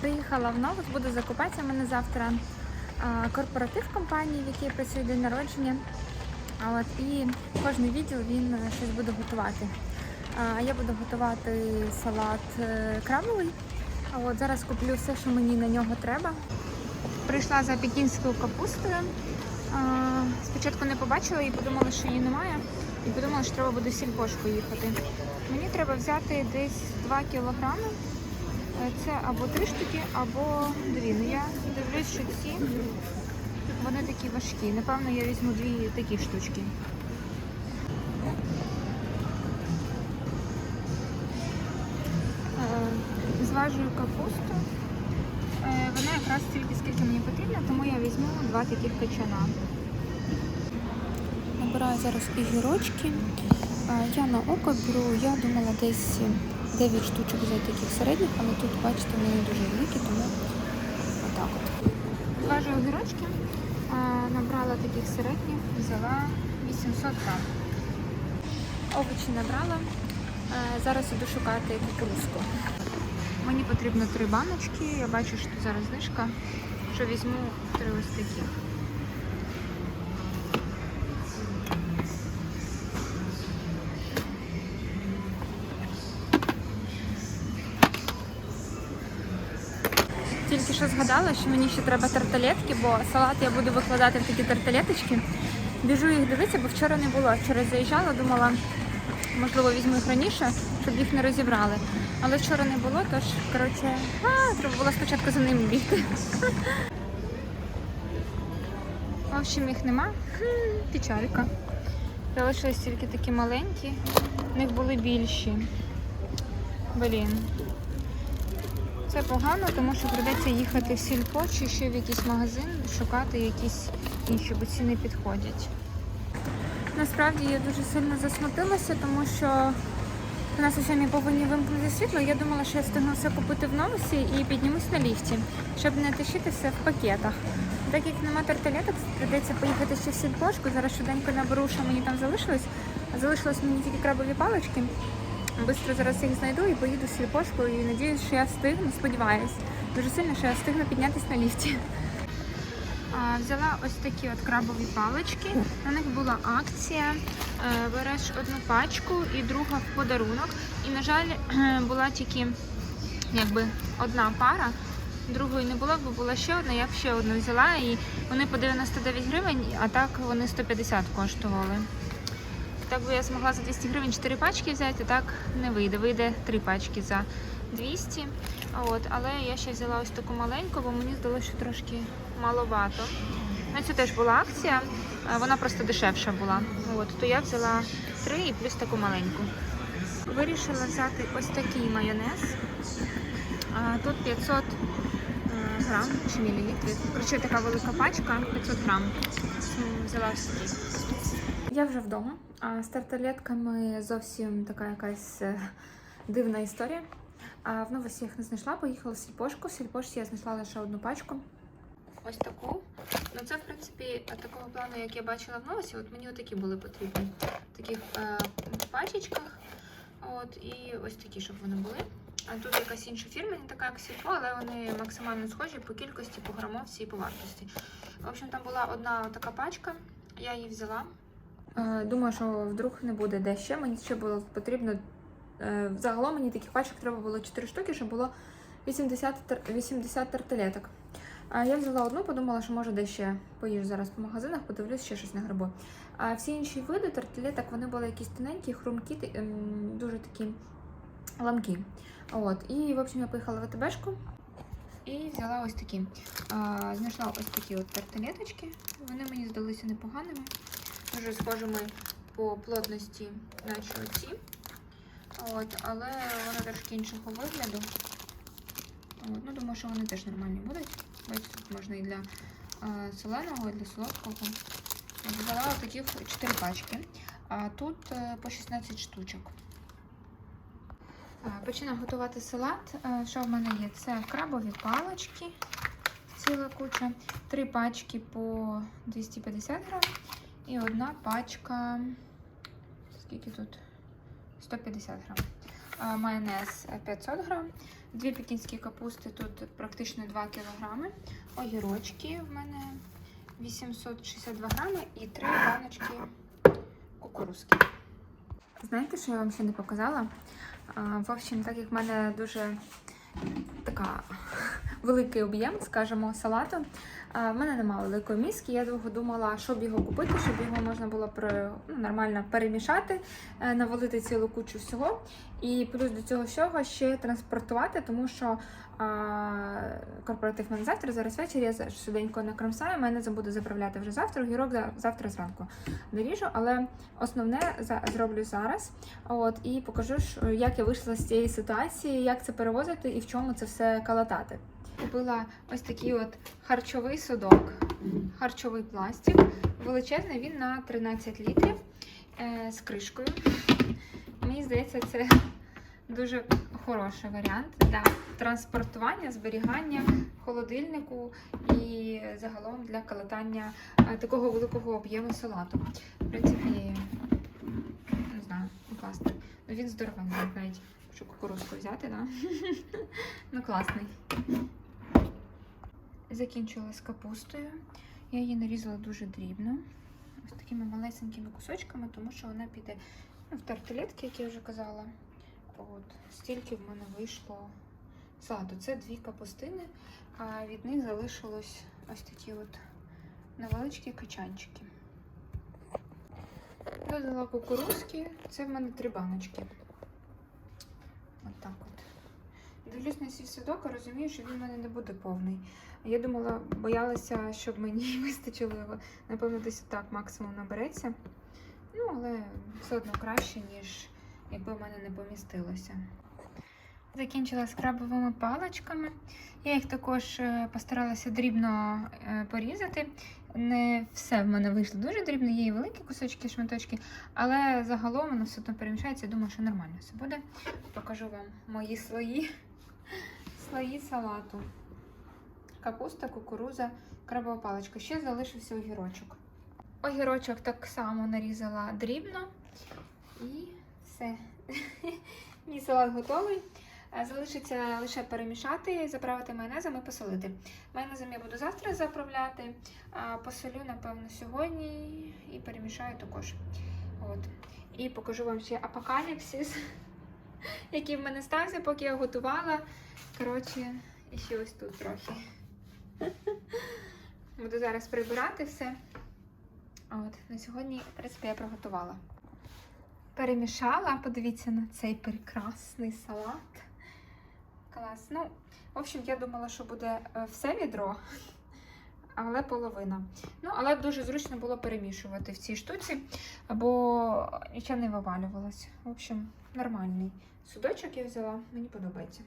Приїхала в Новус, буду закупатися. У мене завтра корпоратив компанії, в якій я працюю день народження. От і кожний відділ він е, щось буде готувати. Я буду готувати салат е, крабовий. От зараз куплю все, що мені на нього треба. Прийшла за пекінською капустою. Спочатку не побачила і подумала, що її немає. І подумала, що треба буде сільпошку їхати. Мені треба взяти десь 2 кілограми. Це або три штуки, або дві. Ну я дивлюсь, що ці вони такі важкі. Напевно, я візьму дві такі штучки. Е, Зважую капусту. Е, Вона якраз стільки, скільки мені потрібно, тому я візьму два таких качана. Набираю зараз огірочки. Е, Я на око беру, я думала десь 9 штучок взяти таких середніх, але тут, бачите, вони дуже великі, тому отак от. Зважу огірочки. Е, Набрала таких середніх, взяла 800 грам. Овочі набрала. Е, Зараз іду шукати кукурузку. Мені потрібно три баночки. Я бачу, що тут зараз знижка. Що візьму три ось таких. Що згадала, що мені ще треба тарталетки, бо салат я буду викладати в такі тарталеточки. Біжу їх дивитися, бо вчора не було. Вчора заїжджала, думала, можливо, візьму їх раніше, щоб їх не розібрали. Але вчора не було, тож, коротше, а, треба було спочатку за ними бігти. В общем, їх нема. Печалька. Залишились тільки такі маленькі. В них були більші. Блін. Це погано, тому що прийдеться їхати в сільпо чи ще в якийсь магазин, шукати якісь інші, бо ці не підходять. Насправді я дуже сильно засмутилася, тому що у нас ще не повинні вимкнути світло. Я думала, що я встигну все купити в новосі і піднімусь на ліфті, щоб не тащити все в пакетах. Так як нема тарталеток, прийдеться поїхати ще в сільпошку. Зараз швиденько наберу, що мені там залишилось. Залишилось мені тільки крабові палички. Быстро зараз їх знайду і поїду в сільпошку і надіюсь, що я встигну, сподіваюсь. Дуже сильно, що я встигну піднятися на ліфті. А, взяла ось такі от крабові палички. На них була акція. Е, Береш одну пачку і друга в подарунок. І, на жаль, була тільки якби одна пара. Другої не було, бо була ще одна, я б ще одну взяла. І вони по 99 гривень, а так вони 150 коштували. Так би я змогла за 200 гривень 4 пачки взяти, так не вийде. Вийде 3 пачки за 200. От, але я ще взяла ось таку маленьку, бо мені здалося, що трошки маловато. На цю теж була акція, вона просто дешевша була. От, то я взяла 3 і плюс таку маленьку. Вирішила взяти ось такий майонез. Тут 500 е, грам чи мілілітрів. Коротше, така велика пачка, 500 грам. Взяла ось такий. Я вже вдома. А з тарталетками зовсім така якась е, дивна історія. А в новості їх не знайшла, поїхала в сільпошку. В сільпошці я знайшла лише одну пачку. Ось таку. Ну це, в принципі, такого плану, як я бачила в новості, от мені отакі були потрібні. В таких е, пачечках. От, і ось такі, щоб вони були. А тут якась інша фірма, не така як сільпо, але вони максимально схожі по кількості, по грамовці і по вартості. В общем, там була одна така пачка, я її взяла. Е, Думаю, що вдруг не буде де ще. Мені ще було потрібно. е, Загалом мені таких пачок треба було 4 штуки, щоб було 80, тар- 80 тарталеток. А я взяла одну, подумала, що може де ще поїжджу зараз по магазинах, подивлюсь, ще щось не грибу. А всі інші види тарталеток вони були якісь тоненькі, хрумкі, ем, дуже такі ламкі. От. І, в общем, я поїхала в АТБшку і взяла ось такі. Знайшла ось такі от тарталеточки. Вони мені здалися непоганими дуже схожими по плотності, наче оці. От, але вони трошки іншого вигляду. От, ну, думаю, що вони теж нормальні будуть. Бачите, тут можна і для е, соленого, і для солодкого. Взяла таких 4 пачки, а тут е, по 16 штучок. Починаю готувати салат. Е, Що в мене є? Це крабові палички, ціла куча, три пачки по 250 грам. І одна пачка. Скільки тут? 150 грам. майонез 500 грам, дві пекінські капусти, тут практично 2 кілограми, огірочки в мене 862 грами і три баночки кукурузки. Знаєте, що я вам ще не показала? В общем, так як в мене дуже така великий об'єм, скажімо, салату. В мене немає великої міски. Я довго думала, щоб його купити, щоб його можна було при- ну, нормально перемішати, е, навалити цілу кучу всього. І плюс до цього всього ще транспортувати, тому що а, корпоратив мене завтра, зараз ввечері, я швиденько накромсаю, мене забуду заправляти вже завтра, огірок за- завтра зранку наріжу, але основне за- зроблю зараз. От, і покажу, як я вийшла з цієї ситуації, як це перевозити і в чому це все калатати. Купила ось такий от харчовий судок, харчовий пластик. Величезний він на 13 літрів е, з кришкою. Мені здається, це дуже хороший варіант для транспортування, зберігання холодильнику і загалом для калатання е, такого великого об'єму салату. В принципі, не знаю, класний. Ну, він здоровенний, навіть щоб кукурузку взяти, да? ну класний. Закінчила з капустою. Я її нарізала дуже дрібно. Ось такими малесенькими кусочками, тому що вона піде ну, в тарталетки, як я вже казала. От, стільки в мене вийшло салату. Це дві капустини, а від них залишилось ось такі от невеличкі качанчики. Додала кукурузки, це в мене три баночки. От так от. Дивлюсь на свій судок, а розумію, що він в мене не буде повний. Я думала, боялася, щоб мені вистачило його. Напевно, десь так максимум набереться. Ну, але все одно краще, ніж якби в мене не помістилося. Закінчила з крабовими паличками. Я їх також е, постаралася дрібно е, порізати. Не все в мене вийшло дуже дрібно, є і великі кусочки, шматочки, але загалом воно все одно перемішається. Думаю, що нормально все буде. Покажу вам мої слої. Слої салату. Капуста, кукуруза, крабова паличка. Ще залишився огірочок. Огірочок так само нарізала дрібно. І все. Мій салат готовий. Е, Залишиться лише перемішати, заправити майонезом і посолити. Майонезом я буду завтра заправляти, а посолю, напевно, сьогодні і перемішаю також. От. І покажу вам ще апокаліпсис, який в мене стався, поки я готувала. Коротше, і ще ось тут трохи. Буду зараз прибирати все. От, на сьогодні, в принципі, я приготувала. Перемішала, подивіться на цей прекрасний салат. Клас. Ну, в общем, я думала, що буде е, все відро, але половина. Ну, але дуже зручно було перемішувати в цій штуці, бо нічого не вивалювалося. В общем, нормальний судочок я взяла, мені подобається.